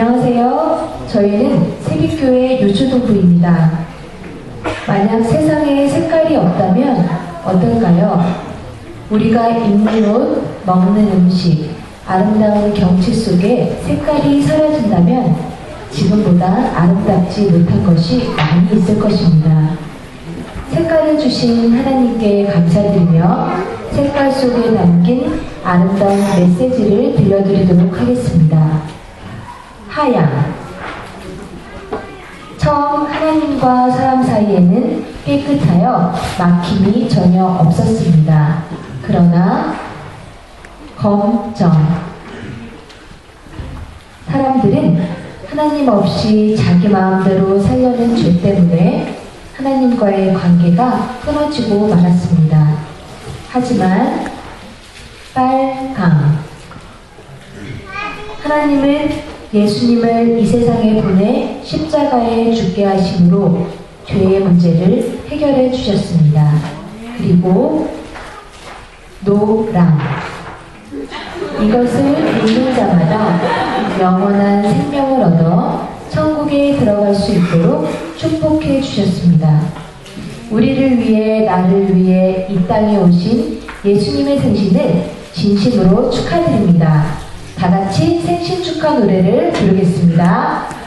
안녕하세요. 저희는 세빛교회 유초동부입니다. 만약 세상에 색깔이 없다면 어떨까요? 우리가 입는 옷, 먹는 음식, 아름다운 경치 속에 색깔이 사라진다면 지금보다 아름답지 못한 것이 많이 있을 것입니다. 색깔을 주신 하나님께 감사드리며 색깔 속에 담긴 아름다운 메시지를 들려드리도록 하겠습니다. 하양 처음 하나님과 사람 사이에는 깨끗하여 막힘이 전혀 없었습니다. 그러나 검정 사람들은 하나님 없이 자기 마음대로 살려는 죄 때문에 하나님과의 관계가 끊어지고 말았습니다. 하지만 빨강 하나님은 예수님을 이 세상에 보내 십자가에 죽게 하심으로 죄의 문제를 해결해 주셨습니다. 그리고 노랑 이것을 믿는 자마다 영원한 생명을 얻어 천국에 들어갈 수 있도록 축복해 주셨습니다. 우리를 위해 나를 위해 이 땅에 오신 예수님의 생신을 진심으로 축하드립니다. 다 같이 생신 축하 노래를 부르겠습니다.